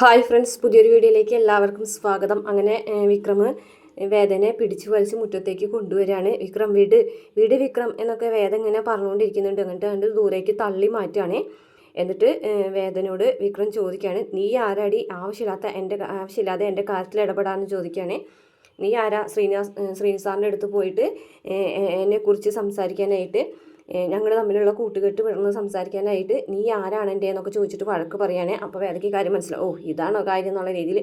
Hi friends പുതിയൊരു വീഡിയോയിലേക്ക് എല്ലാവർക്കും സ്വാഗതം. അങ്ങനെ വിക്രം വേദനെ പിടിച്ചു വലിച്ച് മുറ്റത്തേക്ക് കൊണ്ടുവരികയാണ്. വിക്രം വീട് വീട് വിക്രം എന്നൊക്കെ വേദ ഇങ്ങനെ പറഞ്ഞുകൊണ്ടിരിക്കുന്നുണ്ട്. എന്നിട്ട് കണ്ട് ദൂരേക്ക് തള്ളി മാറ്റുകയാണ്. എന്നിട്ട് വേദനയോട് വിക്രം ചോദിക്കുകയാണ് നീ ആരാടി? ആവശ്യമില്ലാത്ത എന്റെ ആവശ്യമില്ലാതെ എന്റെ കാര്യത്തിൽ ഇടപെടാമെന്ന് ചോദിക്കുകയാണ്. നീ ആരാ? ശ്രീനിവാസ് ശ്രീനിസാറിന്റെ അടുത്ത് പോയിട്ട് എന്നെക്കുറിച്ച് സംസാരിക്കാനായിട്ട്? ഞങ്ങൾ തമ്മിലുള്ള കൂട്ടുകെട്ട് പിറന്ന് സംസാരിക്കാനായിട്ട് നീ ആരാണ് എന്റെ എന്നൊക്കെ ചോദിച്ചിട്ട് വഴക്ക് പറയുകയാണേ അപ്പോൾ വേദയ്ക്ക് കാര്യം മനസ്സിലാവും ഓ ഇതാണോ കാര്യം എന്നുള്ള രീതിയിൽ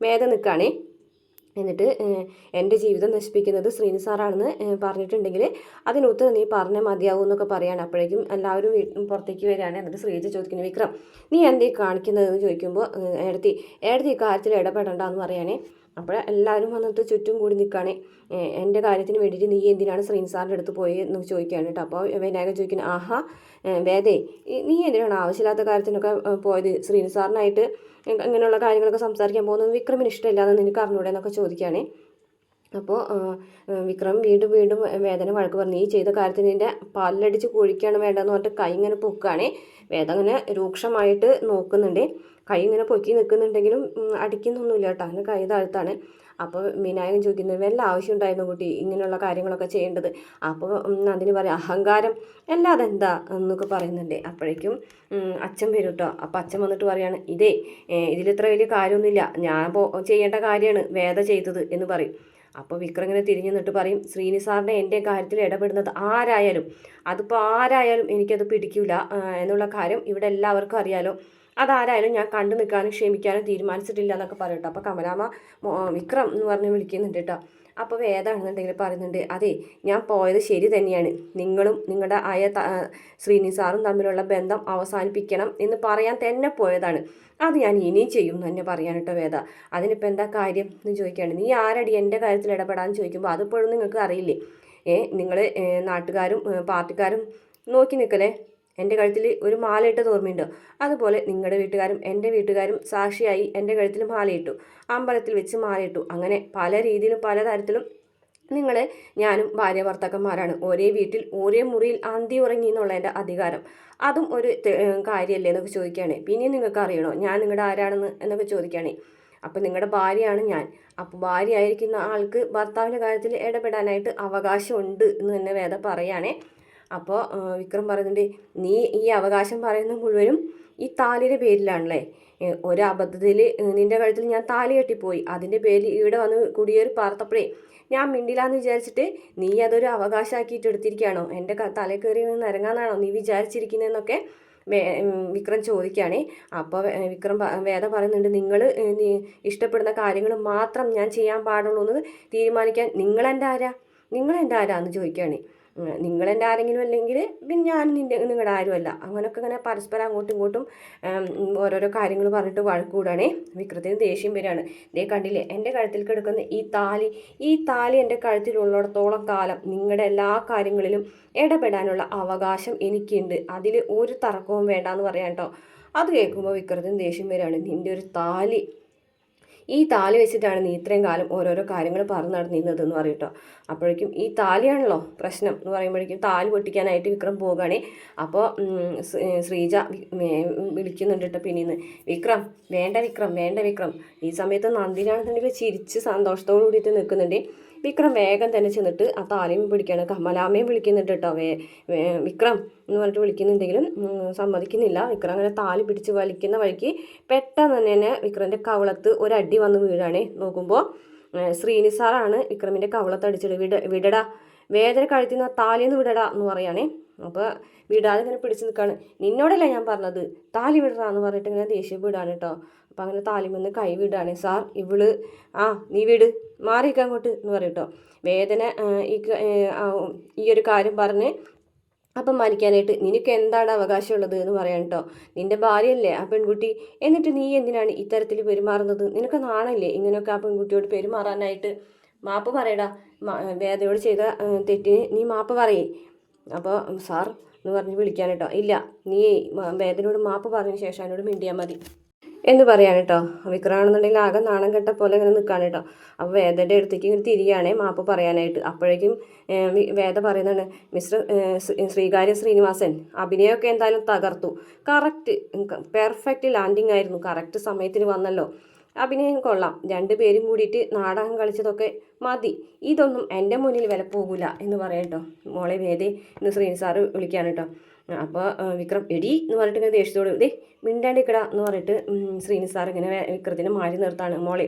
വേദ നിൽക്കുകയാണേ. എന്നിട്ട് എന്റെ ജീവിതം നശിപ്പിക്കുന്നത് ശ്രീനി സാറാണെന്ന് പറഞ്ഞിട്ടുണ്ടെങ്കിൽ അതിനുത്തരം നീ പറഞ്ഞാൽ മതിയാവും എന്നൊക്കെ പറയാണ്. അപ്പോഴേക്കും എല്ലാവരും പുറത്തേക്ക് വരികയാണ്. എന്നിട്ട് ശ്രീജ ചോദിക്കുന്നു വിക്രം നീ എന്തേ കാണിക്കുന്നതെന്ന് ചോദിക്കുമ്പോൾ ഏടത്തി ഏടത്തി ഇക്കാര്യത്തിൽ ഇടപെടണ്ടെന്ന് പറയണേ. അപ്പോൾ എല്ലാവരും വന്നിട്ട് ചുറ്റും കൂടി നിൽക്കുകയാണ്. എന്റെ കാര്യത്തിന് വേണ്ടിയിട്ട് നീ എന്തിനാണ് ശ്രീൻസാറിന്റെ അടുത്ത് പോയി എന്ന് ചോദിക്കുകയാണ് കേട്ടോ. അപ്പോൾ വിനായകൻ ചോദിക്കുന്നത് ആഹാ വേദേ നീ എന്തിനാണ് ആവശ്യമില്ലാത്ത കാര്യത്തിനൊക്കെ പോയത്? ശ്രീൻസാറിനായിട്ട് ഇങ്ങ- ഇങ്ങനെയുള്ള കാര്യങ്ങളൊക്കെ സംസാരിക്കാൻ പോകുന്നത് വിക്രമിന് ഇഷ്ടമില്ലാതെ നിനക്ക് അറിഞ്ഞൂടെ എന്നൊക്കെ ചോദിക്കുകയാണേ. അപ്പോൾ വിക്രം വീണ്ടും വീണ്ടും വേദന വഴക്ക് പറഞ്ഞു ഈ ചെയ്ത കാര്യത്തിന് എന്റെ പല്ലടിച്ച് കുഴിക്കാണ് വേണ്ടതെന്ന് പറഞ്ഞിട്ട് കൈ ഇങ്ങനെ പൊക്കുകയാണ്. വേദ ഇങ്ങനെ രൂക്ഷമായിട്ട് നോക്കുന്നുണ്ട്. കൈ ഇങ്ങനെ പൊക്കി നിൽക്കുന്നുണ്ടെങ്കിലും അടിക്കുന്നൊന്നുമില്ല കേട്ടോ. അങ്ങനെ കൈ താഴ്ത്താണ്. അപ്പോൾ വിനായകൻ ചോദിക്കുന്നത് വല്ല ആവശ്യം ഉണ്ടായിരുന്നു കുട്ടി ഇങ്ങനെയുള്ള കാര്യങ്ങളൊക്കെ ചെയ്യേണ്ടത്? അപ്പോൾ നന്ദിനി പറയാം അഹങ്കാരം അല്ലാതെ എന്താ എന്നൊക്കെ പറയുന്നുണ്ട്. അപ്പോഴേക്കും അച്ഛൻ വരും കേട്ടോ. അപ്പോൾ അച്ഛൻ വന്നിട്ട് പറയാണ് ഇതേ ഇതിലിത്ര വലിയ കാര്യമൊന്നുമില്ല. ഞാൻ ചെയ്യേണ്ട കാര്യമാണ് വേദ ചെയ്തത് എന്ന് പറയും. അപ്പോൾ വിക്രം ഇങ്ങനെ തിരിഞ്ഞു നിന്നിട്ട് പറയും ശ്രീനി എന്റെ കാര്യത്തിൽ ഇടപെടുന്നത് ആരായാലും അതിപ്പോൾ ആരായാലും എനിക്കത് പിടിക്കില്ല എന്നുള്ള കാര്യം ഇവിടെ എല്ലാവർക്കും അറിയാലോ. അതാരായാലും ഞാൻ കണ്ടു നിൽക്കാനും ക്ഷമിക്കാനും തീരുമാനിച്ചിട്ടില്ല എന്നൊക്കെ പറയട്ടോ. അപ്പോൾ കമലാമ്മ വിക്രം എന്ന് പറഞ്ഞ് വിളിക്കുന്നുണ്ട് കേട്ടോ. അപ്പോൾ വേദാണെന്നുണ്ടെങ്കിൽ പറയുന്നുണ്ട്. അതെ ഞാൻ പോയത് ശരി തന്നെയാണ്. നിങ്ങളും നിങ്ങളുടെ ആയ ശ്രീനി സാറും തമ്മിലുള്ള ബന്ധം അവസാനിപ്പിക്കണം എന്ന് പറയാൻ തന്നെ പോയതാണ്. അത് ഞാൻ ഇനിയും ചെയ്യും എന്ന് തന്നെ പറയാൻ കേട്ടോ വേദ. അതിനിപ്പോൾ എന്താ കാര്യം എന്ന് ചോദിക്കുകയാണ് നീ ആരടി എന്റെ കാര്യത്തിൽ ഇടപെടാമെന്ന് ചോദിക്കുമ്പോൾ അതിപ്പോഴും നിങ്ങൾക്ക് അറിയില്ലേ ഏ നിങ്ങൾ നാട്ടുകാരും പാർട്ടിക്കാരും നോക്കി നിൽക്കലേ എന്റെ കഴുത്തിൽ ഒരു മാലയിട്ടത് ഓർമ്മയുണ്ടോ? അതുപോലെ നിങ്ങളുടെ വീട്ടുകാരും എന്റെ വീട്ടുകാരും സാക്ഷിയായി എന്റെ കഴുത്തിൽ മാലയിട്ടു. അമ്പലത്തിൽ വെച്ച് മാലയിട്ടു. അങ്ങനെ പല രീതിയിലും പല തരത്തിലും നിങ്ങൾ ഞാനും ഭാര്യ ഭർത്താക്കന്മാരാണ് ഒരേ വീട്ടിൽ ഒരേ മുറിയിൽ അന്തി ഉറങ്ങി എന്നുള്ള എന്റെ അധികാരം. അതും ഒരു കാര്യമല്ലേ എന്നൊക്കെ ചോദിക്കുകയാണ് പിന്നെയും നിങ്ങൾക്ക് അറിയണോ? ഞാൻ നിങ്ങളുടെ ആരാണെന്ന് എന്നൊക്കെ ചോദിക്കുകയാണ് അപ്പോൾ നിങ്ങളുടെ ഭാര്യയാണ് ഞാൻ. അപ്പോൾ ഭാര്യ ആയിരിക്കുന്ന ആൾക്ക് ഭർത്താവിന്റെ കാര്യത്തിൽ ഇടപെടാനായിട്ട് അവകാശമുണ്ട് എന്ന് തന്നെ വേദ പറയുകയാണേ അപ്പോൾ വിക്രം പറയുന്നുണ്ട് നീ ഈ അവകാശം പറയുന്ന മുഴുവനും ഈ താലിയുടെ പേരിലാണല്ലേ? ഒരു അബദ്ധത്തിൽ നിന്റെ കഴുത്തിൽ ഞാൻ താലി കെട്ടിപ്പോയി. അതിന്റെ പേരിൽ ഇവിടെ വന്ന് കുടിയേറി പാർത്തപ്പോഴേ ഞാൻ മിണ്ടിലാന്ന് വിചാരിച്ചിട്ട് നീ അതൊരു അവകാശമാക്കിയിട്ട് എടുത്തിരിക്കുകയാണോ? എന്റെ തലയിൽ കയറി നിന്ന് ഇറങ്ങാന്നാണോ നീ വിചാരിച്ചിരിക്കുന്നതെന്നൊക്കെ വിക്രം ചോദിക്കുകയാണേ. അപ്പോൾ വിക്രം വേദ പറയുന്നുണ്ട് നിങ്ങൾ ഇഷ്ടപ്പെടുന്ന കാര്യങ്ങൾ മാത്രം ഞാൻ ചെയ്യാൻ പാടുള്ളൂ എന്ന് തീരുമാനിക്കാൻ നിങ്ങളെന്റെ ആരാ നിങ്ങളെന്റെ ആരാ എന്ന് ചോദിക്കുകയാണ്. നിങ്ങളെന്റെ ആരെങ്കിലും അല്ലെങ്കിൽ പിന്നെ ഞാൻ നിന്റെ നിങ്ങളുടെ ആരുമല്ല. അങ്ങനെയൊക്കെ ഇങ്ങനെ പരസ്പരം അങ്ങോട്ടും ഇങ്ങോട്ടും ഓരോരോ കാര്യങ്ങൾ പറഞ്ഞിട്ട് വഴക്കൂടാണേ. വിക്രത്തിന് ദേഷ്യം വരികയാണ്. ദേ കണ്ടില്ലേ എന്റെ കഴുത്തിൽ കിടക്കുന്ന ഈ താലി ഈ താലി എന്റെ കഴുത്തിലുള്ളിടത്തോളം കാലം നിങ്ങളുടെ എല്ലാ കാര്യങ്ങളിലും ഇടപെടാനുള്ള അവകാശം എനിക്കുണ്ട്. അതിൽ ഒരു തർക്കവും വേണ്ടാന്ന് പറയാം കേട്ടോ അത് കേൾക്കുമ്പോൾ വിക്രത്തിന് ദേഷ്യം വരികയാണ്. നിന്റെ ഒരു താലി ഈ താലി വെച്ചിട്ടാണ് നീ ഇത്രയും കാലം ഓരോരോ കാര്യങ്ങൾ പറഞ്ഞു നടന്നിരുന്നതെന്ന് പറയും കേട്ടോ അപ്പോഴേക്കും ഈ താലിയാണല്ലോ പ്രശ്നം എന്ന് പറയുമ്പോഴേക്കും താലി പൊട്ടിക്കാനായിട്ട് വിക്രം പോകുകയാണേ അപ്പോൾ ശ്രീജ വിളിക്കുന്നുണ്ട് കേട്ടോ പിന്നീന്ന്. വിക്രം വേണ്ട വിക്രം വേണ്ട വിക്രം. ഈ സമയത്ത് നന്ദിനാണെന്നുണ്ടെങ്കിൽ ചിരിച്ച് സന്തോഷത്തോടു കൂടിയിട്ട് നിൽക്കുന്നുണ്ട്. വിക്രം വേഗം തന്നെ ചെന്നിട്ട് ആ താലിയും പിടിക്കുകയാണ് കമലാമ്മയും വിളിക്കുന്നുണ്ട് കേട്ടോ വേ വിക്രം എന്ന് പറഞ്ഞിട്ട് വിളിക്കുന്നുണ്ടെങ്കിലും സമ്മതിക്കുന്നില്ല. വിക്രം അങ്ങനെ താലി പിടിച്ച് വലിക്കുന്ന വഴിക്ക് പെട്ടെന്ന് തന്നെ വിക്രമിന്റെ കവളത്ത് ഒരടി വന്ന് വീഴാണേ. നോക്കുമ്പോൾ ശ്രീനിസാറാണ് വിക്രമിന്റെ കവളത്ത് അടിച്ചിട്ട് വിട വിടടാ. വേദന കഴുത്തുന്ന താലിന്ന് വിടടാ എന്ന് പറയുകയാണേ അപ്പോൾ വിടാതെ ഇങ്ങനെ പിടിച്ച് നിൽക്കുകയാണ് നിന്നോടല്ലേ ഞാൻ പറഞ്ഞത്? താലി വിടറ എന്ന് പറഞ്ഞിട്ട് ഇങ്ങനെ ദേഷ്യം വിടാണ് കേട്ടോ അപ്പോൾ അങ്ങനെ താലിമെന്ന് കൈ വിടാണ് സാർ ഇവൾ ആ നീ വിട്. മാറിയിക്കാൻ അങ്ങോട്ട് എന്ന് പറയും കേട്ടോ വേദന ഈ ഒരു കാര്യം പറഞ്ഞ് അപ്പം മരിക്കാനായിട്ട് നിനക്ക് എന്താണ് അവകാശമുള്ളത് എന്ന് പറയാൻ കേട്ടോ നിന്റെ ഭാര്യയല്ലേ ആ പെൺകുട്ടി? എന്നിട്ട് നീ എന്തിനാണ് ഇത്തരത്തിൽ പെരുമാറുന്നത്? നിനക്ക് നാണല്ലേ ഇങ്ങനെയൊക്കെ ആ പെൺകുട്ടിയോട് പെരുമാറാനായിട്ട്? മാപ്പ് പറയടാ. വേദയോട് ചെയ്ത തെറ്റിന് നീ മാപ്പ് പറയേ. അപ്പോൾ സാർ എന്ന് പറഞ്ഞ് വിളിക്കാൻ കേട്ടോ ഇല്ല നീ വേദനയോട് മാപ്പ് പറഞ്ഞ ശേഷം എന്നോട് മിണ്ടിയാൽ മതി. എന്ന് പറയാൻ കേട്ടോ. വിക്രമാണെന്നുണ്ടെങ്കിൽ ആകെ നാണം കെട്ട പോലെ ഇങ്ങനെ നിൽക്കാൻ കേട്ടോ. അപ്പോൾ വേദയുടെ അടുത്തേക്ക് ഇങ്ങനെ തിരിയാണ് മാപ്പ് പറയാനായിട്ട്. അപ്പോഴേക്കും വേദ പറയുന്നുണ്ട് മിസ്റ്റർ ശ്രീകാര്യ ശ്രീനിവാസൻ അഭിനയമൊക്കെ എന്തായാലും തകർത്തു. കറക്റ്റ് പെർഫെക്റ്റ് ലാൻഡിങ് ആയിരുന്നു. കറക്റ്റ് സമയത്തിന് വന്നല്ലോ. അഭിനയം കൊള്ളാം. രണ്ടുപേരും കൂടിയിട്ട് നാടകം കളിച്ചതൊക്കെ മതി. ഇതൊന്നും എന്റെ മുന്നിൽ വില പോകില്ല എന്ന് പറയട്ടോ മോളെ വേദേ ഇന്ന് ശ്രീനി സാറ് വിളിക്കാൻ കേട്ടോ. അപ്പോൾ വിക്രം എടി എന്ന് പറഞ്ഞിട്ട് ഇങ്ങനെ ദേഷ്യത്തോട് ദേ മിണ്ടാണ്ടിക്കട എന്ന് പറഞ്ഞിട്ട് ശ്രീനി സാർ ഇങ്ങനെ വിക്രത്തിന് വിക്രത്തിനെ മാറി നിർത്താണ്. മോളെ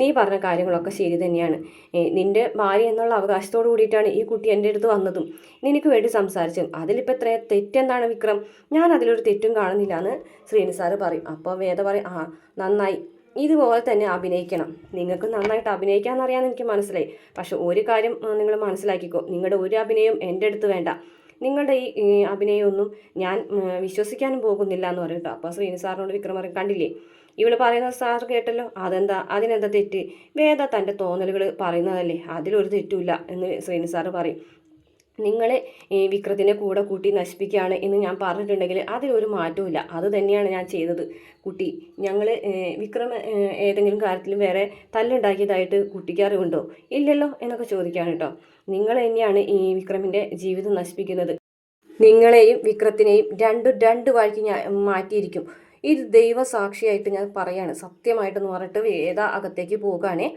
നീ പറഞ്ഞ കാര്യങ്ങളൊക്കെ ശരി തന്നെയാണ്. നിന്റെ ഭാര്യ എന്നുള്ള അവകാശത്തോടു കൂടിയിട്ടാണ് ഈ കുട്ടി എന്റെ അടുത്ത് വന്നതും. നിനക്ക് വേണ്ടി സംസാരിച്ചതും. അതിലിപ്പോൾ എത്ര തെറ്റെന്താണ് വിക്രം? ഞാൻ അതിലൊരു തെറ്റും കാണുന്നില്ല എന്ന് ശ്രീനി സാറ് പറയും. അപ്പോൾ വേദ പറയും ആ നന്നായി. ഇതുപോലെ തന്നെ അഭിനയിക്കണം. നിങ്ങൾക്ക് നന്നായിട്ട് അഭിനയിക്കാമെന്നറിയാമെന്ന് എനിക്ക് മനസ്സിലായി. പക്ഷെ ഒരു കാര്യം നിങ്ങൾ മനസ്സിലാക്കിക്കോ. നിങ്ങളുടെ ഒരു അഭിനയം എന്റെ അടുത്ത് വേണ്ട. നിങ്ങളുടെ ഈ അഭിനയമൊന്നും ഞാൻ വിശ്വസിക്കാനും പോകുന്നില്ല എന്ന് പറയും കേട്ടോ. അപ്പോൾ ശ്രീനി സാറിനോട് വിക്രം പറയും കണ്ടില്ലേ? ഇവൾ പറയുന്നത് സാർ കേട്ടല്ലോ. അതെന്താ? അതിനെന്താ തെറ്റ്? വേദ തന്റെ തോന്നലുകൾ പറയുന്നതല്ലേ? അതിലൊരു തെറ്റുമില്ല എന്ന് ശ്രീനി സാറ് പറയും. നിങ്ങൾ ഈ വിക്രത്തിനെ കൂടെ കൂട്ടി നശിപ്പിക്കുകയാണ് എന്ന് ഞാൻ പറഞ്ഞിട്ടുണ്ടെങ്കിൽ അതിലൊരു മാറ്റവും അത് തന്നെയാണ് ഞാൻ ചെയ്തത്. കുട്ടി ഞങ്ങൾ വിക്രം ഏതെങ്കിലും കാര്യത്തിൽ വേറെ തല്ലുണ്ടാക്കിയതായിട്ട് കുട്ടിക്ക് അറിവുണ്ടോ ഇല്ലല്ലോ എന്നൊക്കെ ചോദിക്കുകയാണ് കേട്ടോ. നിങ്ങൾ തന്നെയാണ് ഈ വിക്രമിന്റെ ജീവിതം നശിപ്പിക്കുന്നത്. നിങ്ങളെയും വിക്രത്തിനെയും രണ്ടും രണ്ട് വഴിക്ക് ഞാൻ മാറ്റിയിരിക്കും. ഇത് ദൈവസാക്ഷിയായിട്ട് ഞാൻ പറയാണ്. സത്യമായിട്ടെന്ന് പറഞ്ഞിട്ട് വേദ അകത്തേക്ക് പോകാനേ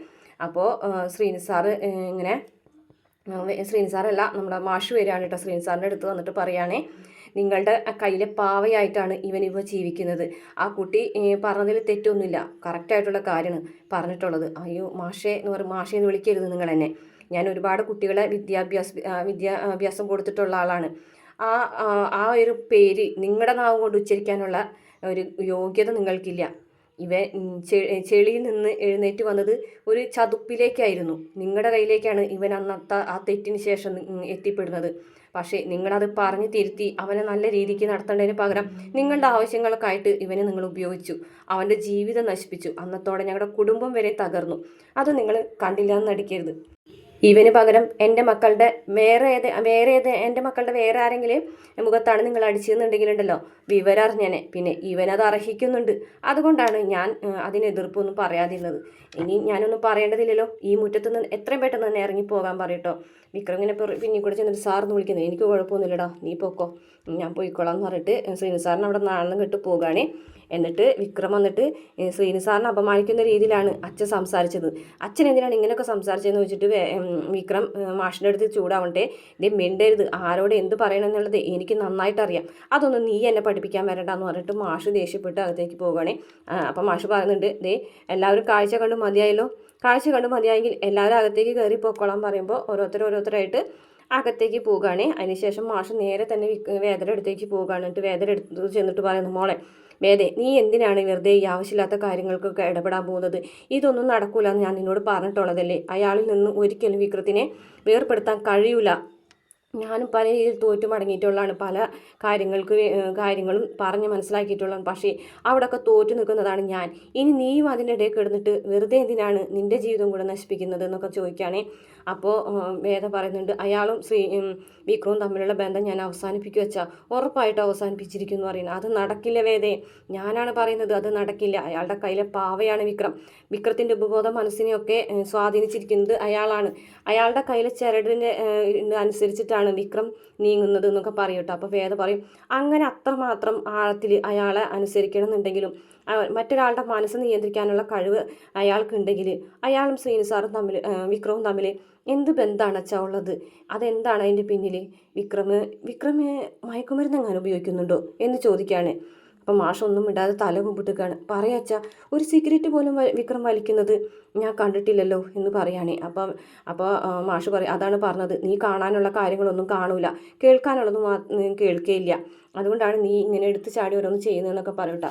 അപ്പോൾ ശ്രീനിസാറ് ഇങ്ങനെ ശ്രീനി സാറല്ല നമ്മുടെ മാഷ് വരികയാണ് കേട്ടോ. ശ്രീൻ സാറിന്റെ അടുത്ത് വന്നിട്ട് പറയുകയാണേ നിങ്ങളുടെ കയ്യിലെ പാവയായിട്ടാണ് ഇവൻ ഇവ ജീവിക്കുന്നത്. ആ കുട്ടി പറഞ്ഞതിൽ തെറ്റൊന്നുമില്ല. കറക്റ്റായിട്ടുള്ള കാര്യമാണ് പറഞ്ഞിട്ടുള്ളത്. അയ്യോ മാഷേ എന്ന് പറയും. മാഷേ എന്ന് വിളിക്കരുത് നിങ്ങൾ എന്നെ. ഞാൻ ഒരുപാട് കുട്ടികളെ വിദ്യാഭ്യാസ വിദ്യാഭ്യാസം കൊടുത്തിട്ടുള്ള ആളാണ്. ആ, ആ ഒരു പേര് നിങ്ങളുടെ നാവ് കൊണ്ട് ഉച്ചരിക്കാനുള്ള ഒരു യോഗ്യത നിങ്ങൾക്കില്ല. ഇവൻ ചെളിയിൽ നിന്ന് എഴുന്നേറ്റ് വന്നത് ഒരു ചതുപ്പിലേക്കായിരുന്നു. നിങ്ങളുടെ കയ്യിലേക്കാണ് ഇവൻ അന്നത്തെ ആ തെറ്റിന് ശേഷം എത്തിപ്പെടുന്നത്. പക്ഷേ നിങ്ങളത് പറഞ്ഞു തിരുത്തി അവനെ നല്ല രീതിക്ക് നടത്തേണ്ടതിന് പകരം നിങ്ങളുടെ ആവശ്യങ്ങൾക്കായിട്ട് ഇവനെ നിങ്ങൾ ഉപയോഗിച്ചു. അവന്റെ ജീവിതം നശിപ്പിച്ചു. അന്നത്തോടെ ഞങ്ങളുടെ കുടുംബം വരെ തകർന്നു. അത് നിങ്ങൾ കണ്ടില്ല എന്ന് നടിക്കരുത്. ഇവന് പകരം എന്റെ മക്കളുടെ വേറെ ഏത് വേറെ ഏത് എന്റെ മക്കളുടെ വേറെ ആരെങ്കിലും മുഖത്താണ് നിങ്ങൾ അടിച്ചെന്നുണ്ടെങ്കിലുണ്ടല്ലോ വിവരം അറിഞ്ഞേനെ പിന്നെ ഇവനത് അർഹിക്കുന്നുണ്ട്. അതുകൊണ്ടാണ് ഞാൻ അതിന് എതിർപ്പൊന്നും പറയാതിരുന്നത്. ഇനി ഞാനൊന്നും പറയേണ്ടതില്ലല്ലോ. ഈ മുറ്റത്ത് നിന്ന് എത്രയും പെട്ടെന്ന് തന്നെ ഇറങ്ങി പോകാൻ പറയട്ടോ. വിക്രമിനെ പിന്നെ കൂടെ ചെന്നിട്ട് സാറിന്ന് വിളിക്കുന്നത് എനിക്ക് കുഴപ്പമൊന്നുമില്ലടാ. നീ പോക്കോ. ഞാൻ പോയിക്കോളാം എന്ന് പറഞ്ഞിട്ട് ശ്രീനു സാറിന് അവിടെ നാളെ കെട്ട് പോകുകയാണ് എന്നിട്ട് വിക്രം വന്നിട്ട് ശ്രീനു സാറിനെ അപമാനിക്കുന്ന രീതിയിലാണ് അച്ഛൻ സംസാരിച്ചത്. അച്ഛൻ എന്തിനാണ് ഇങ്ങനെയൊക്കെ സംസാരിച്ചതെന്ന് വെച്ചിട്ട് വിക്രം മാഷിന്റെ അടുത്ത് ചൂടാവട്ടെ. ഇതേ മിണ്ടരുത്. ആരോട് എന്ത് പറയണം എന്നുള്ളത് എനിക്ക് നന്നായിട്ട് അറിയാം അതൊന്നും നീ എന്നെ പഠിപ്പിക്കാൻ വരണ്ട എന്ന് പറഞ്ഞിട്ട് മാഷ് ദേഷ്യപ്പെട്ട് അകത്തേക്ക് പോവുകയാണേ അപ്പം മാഷ് പറയുന്നുണ്ട് ദേ എല്ലാവരും കാഴ്ച കണ്ട് മതിയായല്ലോ. കാഴ്ച കണ്ട് മതിയായെങ്കിൽ എല്ലാവരും അകത്തേക്ക് കയറി പൊക്കോളാൻ പറയുമ്പോൾ ഓരോരുത്തർ ഓരോരുത്തരായിട്ട് അകത്തേക്ക് പോവുകയാണ്. അതിനുശേഷം മാഷ് നേരെ തന്നെ വേദയുടെ അടുത്തേക്ക് പോവുകയാണ്. എന്നിട്ട് വേദയുടെ അടുത്ത് ചെന്നിട്ട് പറയുന്നു മോളെ വേദേ നീ എന്തിനാണ് വെറുതെ ഈ ആവശ്യമില്ലാത്ത കാര്യങ്ങൾക്കൊക്കെ ഇടപെടാൻ പോകുന്നത്? ഇതൊന്നും നടക്കൂല എന്ന് ഞാൻ നിന്നോട് പറഞ്ഞിട്ടുള്ളതല്ലേ? അയാളിൽ നിന്ന് ഒരിക്കലും വിക്രത്തിനെ വേർപ്പെടുത്താൻ കഴിയൂല. ഞാനും പല രീതിയിൽ തോറ്റു മടങ്ങിയിട്ടുള്ളതാണ്. പല കാര്യങ്ങൾക്ക് കാര്യങ്ങളും പറഞ്ഞ് മനസ്സിലാക്കിയിട്ടുള്ളതാണ്. പക്ഷേ അവിടെയൊക്കെ തോറ്റു നിൽക്കുന്നതാണ് ഞാൻ. ഇനി നീയും അതിന്റെ ഇടയിൽ കിടന്നിട്ട് വെറുതെ എന്തിനാണ് നിന്റെ ജീവിതം കൂടെ നശിപ്പിക്കുന്നത് എന്നൊക്കെ ചോദിക്കുകയാണേ. അപ്പോൾ വേദ പറയുന്നുണ്ട് അയാളും ശ്രീ വിക്രവും തമ്മിലുള്ള ബന്ധം ഞാൻ അവസാനിപ്പിക്കുക വെച്ചാൽ ഉറപ്പായിട്ട് അവസാനിപ്പിച്ചിരിക്കുന്നു പറയുന്നത് അത് നടക്കില്ല വേദേ. ഞാനാണ് പറയുന്നത് അത് നടക്കില്ല. അയാളുടെ കയ്യിലെ പാവയാണ് വിക്രം. വിക്രത്തിന്റെ ഉപബോധ മനസ്സിനെയൊക്കെ സ്വാധീനിച്ചിരിക്കുന്നത് അയാളാണ്. അയാളുടെ കയ്യിലെ ചരടിന്റെ അനുസരിച്ചിട്ടാണ് വിക്രം നീങ്ങുന്നത് എന്നൊക്കെ പറയും കേട്ടോ. അപ്പോൾ വേദ പറയും അങ്ങനെ അത്രമാത്രം ആഴത്തിൽ അയാളെ അനുസരിക്കണം എന്നുണ്ടെങ്കിലും മറ്റൊരാളുടെ മനസ്സ് നിയന്ത്രിക്കാനുള്ള കഴിവ് അയാൾക്കുണ്ടെങ്കിൽ അയാളും ശ്രീനി സാറും തമ്മിൽ വിക്രവും തമ്മിൽ എന്ത് ബന്ധമാണ് അച്ഛാ ഉള്ളത്? അതെന്താണ് അതിന്റെ പിന്നിൽ? വിക്രമ് വിക്രമ് മയക്കുമരുന്ന് എങ്ങനെ ഉപയോഗിക്കുന്നുണ്ടോ? എന്ന് ചോദിക്കുകയാണ്. അപ്പം മാഷൊന്നും ഇടാതെ തല കുമ്പിട്ടുകയാണ് പറയാച്ച ഒരു സിഗരറ്റ് പോലും വിക്രം വലിക്കുന്നത് ഞാൻ കണ്ടിട്ടില്ലല്ലോ എന്ന് പറയുകയാണേ അപ്പം അപ്പോൾ മാഷ് പറയും അതാണ് പറഞ്ഞത് നീ കാണാനുള്ള കാര്യങ്ങളൊന്നും കാണൂല. ഉം, കേൾക്കുകയില്ല അതുകൊണ്ടാണ് നീ ഇങ്ങനെ എടുത്ത് ചാടി ഓരോന്ന് ചെയ്യുന്നതെന്നൊക്കെ പറയട്ടാ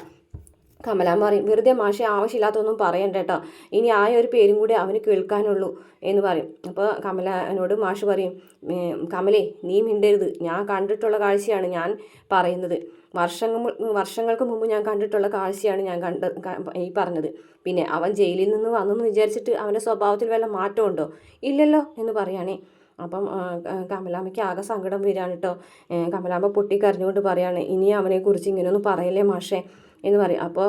കമലാൻ പറയും വെറുതെ മാഷെ ആവശ്യമില്ലാത്തൊന്നും പറയണ്ട കേട്ടോ. ഇനി ആ ഒരു പേരും കൂടി അവന് കേൾക്കാനുള്ളൂ എന്ന് പറയും. അപ്പോൾ കമലനോട് മാഷ് പറയും കമലേ നീ മിണ്ടരുത്. ഞാൻ കണ്ടിട്ടുള്ള കാഴ്ചയാണ് ഞാൻ പറയുന്നത്. വർഷങ്ങൾ വർഷങ്ങൾക്ക് മുമ്പ് ഞാൻ കണ്ടിട്ടുള്ള കാഴ്ചയാണ് ഞാൻ കണ്ട ഈ പറഞ്ഞത്. പിന്നെ അവൻ ജയിലിൽ നിന്ന് വന്നെന്ന് വിചാരിച്ചിട്ട് അവന്റെ സ്വഭാവത്തിൽ വല്ല മാറ്റമുണ്ടോ ഇല്ലല്ലോ എന്ന് പറയുകയാണേ അപ്പം കമലാമ്മയ്ക്ക് ആകെ സങ്കടം വരികയാണ് കേട്ടോ. കമലാമ്മ പൊട്ടിക്കരഞ്ഞുകൊണ്ട് പറയാണ് ഇനി അവനെക്കുറിച്ച് ഇങ്ങനെയൊന്നും പറയല്ലേ മാഷേ. എന്ന് പറയും. അപ്പോൾ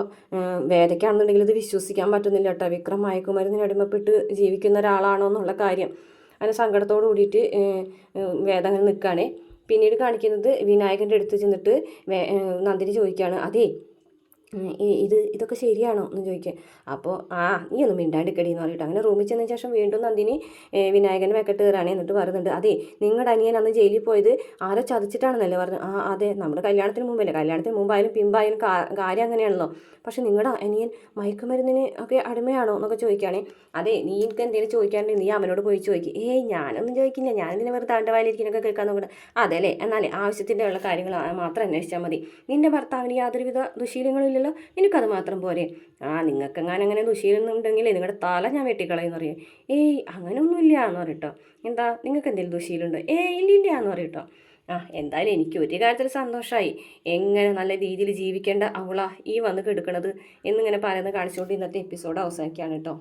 വേദയ്ക്കാണെന്നുണ്ടെങ്കിൽ ഇത് വിശ്വസിക്കാൻ പറ്റുന്നില്ല കേട്ടോ. വിക്രം മയക്കുമരുന്നിന് അടിമപ്പെട്ട് ജീവിക്കുന്ന ഒരാളാണോ എന്നുള്ള കാര്യം. അങ്ങനെ സങ്കടത്തോട് കൂടിയിട്ട് വേദങ്ങൾ നിൽക്കുകയാണ് പിന്നീട് കാണിക്കുന്നത് വിനായകന്റെ അടുത്ത് ചെന്നിട്ട് നന്ദിനി ചോദിക്കുകയാണ് അതേ ഇത് ഇതൊക്കെ ശരിയാണോ എന്ന് ചോദിക്കുക അപ്പോൾ ആ നീ ഒന്നും മിണ്ടാണ്ടിക്കടി എന്ന് പറഞ്ഞിട്ട് അങ്ങനെ റൂമിൽ ചെന്നതിന് ശേഷം വീണ്ടും നന്ദിനി വിനായകൻ വെക്കട്ട് കയറാണ് എന്നിട്ട് പറയുന്നുണ്ട് അതെ നിങ്ങളുടെ അനിയൻ അന്ന് ജയിലിൽ പോയത് ആരോ ചതിച്ചിട്ടാണെന്നല്ലേ പറഞ്ഞു ആ അതെ നമ്മുടെ കല്യാണത്തിന് മുമ്പല്ലേ. കല്യാണത്തിന് മുമ്പായാലും പിമ്പായാലും കാര്യം അങ്ങനെയാണല്ലോ. പക്ഷേ നിങ്ങളുടെ അനിയൻ മയക്കുമരുന്നിന് ഒക്കെ അടിമയാണോ എന്നൊക്കെ ചോദിക്കുകയാണെ. അതെ നീ എനിക്ക് എന്തെങ്കിലും ചോദിക്കാണ്ട് നീ അവനോട് പോയി ചോദിക്കും. ഏയ് ഞാനൊന്നും ചോദിക്കില്ല. ഇതിനെ വെറുതെ അവന്റെ വായിലിരിക്കുന്നൊക്കെ കേൾക്കാൻ അതെ അല്ലേ എന്നാലേ ആവശ്യത്തിന്റെ ഉള്ള കാര്യങ്ങൾ മാത്രം അന്വേഷിച്ചാൽ മതി. നിന്റെ ഭർത്താവിന് യാതൊരുവിധ ദുശീലങ്ങളും ഇല്ലല്ലോ നിനക്കത് മാത്രം പോരെ. ആ നിങ്ങൾക്ക് എങ്ങനെ അങ്ങനെ ദുശീലുണ്ടെങ്കിൽ നിങ്ങളുടെ തല ഞാൻ വെട്ടിക്കളയെന്ന് പറയും. ഏയ് അങ്ങനെയൊന്നുമില്ല എന്ന് പറയട്ടോ എന്താ നിങ്ങൾക്ക് എന്തെങ്കിലും ദുശീലുണ്ടോ ഏയ് ഇല്ലില്ല എന്ന് പറയട്ടോ ആ എന്തായാലും എനിക്ക് ഒരു കാര്യത്തിൽ സന്തോഷമായി എങ്ങനെ നല്ല രീതിയിൽ ജീവിക്കേണ്ട അവളാ ഈ വന്ന് കെടുക്കണത് എന്നിങ്ങനെ പറയുന്നത് കാണിച്ചുകൊണ്ട് ഇന്നത്തെ എപ്പിസോഡ് അവസാനിക്കുകയാണ് കേട്ടോ